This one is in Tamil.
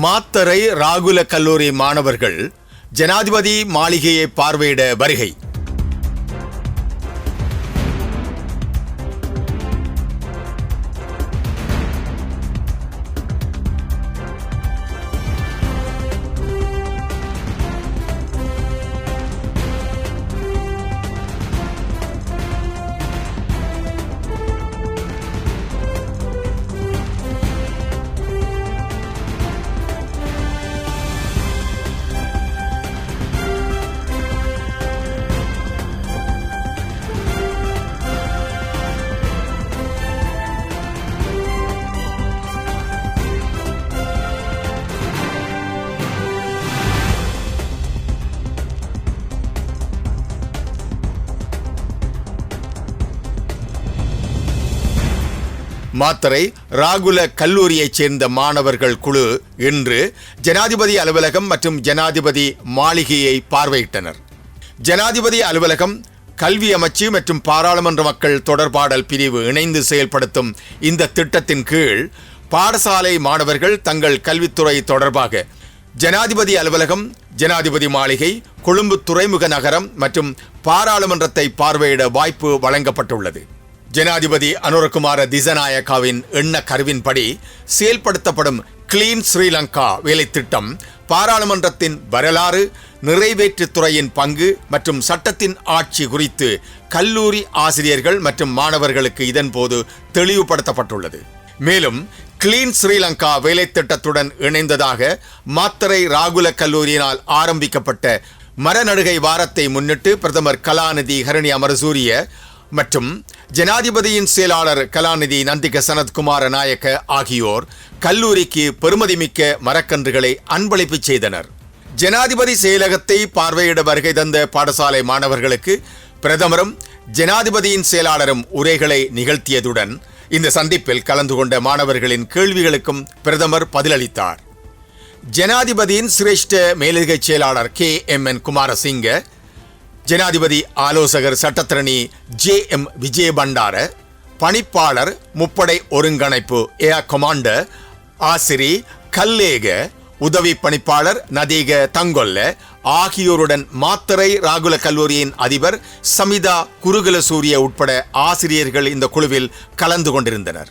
மாத்தரை ராகுல கல்லூரி மாணவர்கள் ஜனாதிபதி மாளிகையை பார்வையிட வருகை. மாத்தரை ராகுல கல்லூரியைச் சேர்ந்த மாணவர்கள் குழு இன்று ஜனாதிபதி அலுவலகம் மற்றும் ஜனாதிபதி மாளிகையை பார்வையிட்டனர். ஜனாதிபதி அலுவலகம் கல்வி அமைச்சு மற்றும் பாராளுமன்ற மக்கள் தொடர்பாடல் பிரிவு இணைந்து செயல்படுத்தும் இந்த திட்டத்தின் கீழ் பாடசாலை மாணவர்கள் தங்கள் கல்வித்துறை தொடர்பாக ஜனாதிபதி அலுவலகம் ஜனாதிபதி மாளிகை கொழும்பு துறைமுக நகரம் மற்றும் பாராளுமன்றத்தை பார்வையிட வாய்ப்பு வழங்கப்பட்டுள்ளது. ஜனாதிபதி அனுரகுமார திசநாயக்காவின் எண்ண கருவின்படி செயல்படுத்தப்படும் கிளீன் ஸ்ரீலங்கா வேலை திட்டம் பாராளுமன்றத்தின் வரலாறு நிறைவேற்றுத்துறையின் பங்கு மற்றும் சட்டத்தின் ஆட்சி குறித்து கல்லூரி ஆசிரியர்கள் மற்றும் மாணவர்களுக்கு இதன்போது தெளிவுபடுத்தப்பட்டுள்ளது. மேலும் கிளீன் ஸ்ரீலங்கா வேலை திட்டத்துடன் இணைந்ததாக மாத்தரை ராகுல கல்லூரியினால் ஆரம்பிக்கப்பட்ட மரநடுகை வாரத்தை முன்னிட்டு பிரதமர் கலாநிதி ஹரணி அமரசூரிய மற்றும் ஜனாதிபதியின் செயலாளர் கலாநிதி நந்திக சனத்குமார நாயக்க ஆகியோர் கல்லூரிக்கு பெருமதிமிக்க மரக்கன்றுகளை அன்பளிப்பு செய்தனர். ஜனாதிபதி செயலகத்தை பார்வையிட வருகை தந்த பாடசாலை மாணவர்களுக்கு பிரதமரும் ஜனாதிபதியின் செயலாளரும் உரைகளை நிகழ்த்தியதுடன் இந்த சந்திப்பில் கலந்து கொண்ட மாணவர்களின் கேள்விகளுக்கும் பிரதமர் பதிலளித்தார். ஜனாதிபதியின் சிரேஷ்ட மேலதிக செயலாளர் கே எம் என் குமாரசிங்க ஜனாதிபதி ஆலோசகர் சட்டத்திரணி ஜே எம் விஜயபண்டார பணிப்பாளர் முப்படை ஒருங்கிணைப்பு ஏர் கமாண்டர் ஆசிரி கல்லேக உதவி பணிப்பாளர் நதீக தங்கொல்ல ஆகியோருடன் மாத்தரை ராகுல கல்லூரியின் அதிபர் சமிதா குருகுல சூரிய உட்பட ஆசிரியர்கள் இந்த குழுவில் கலந்து கொண்டிருந்தனர்.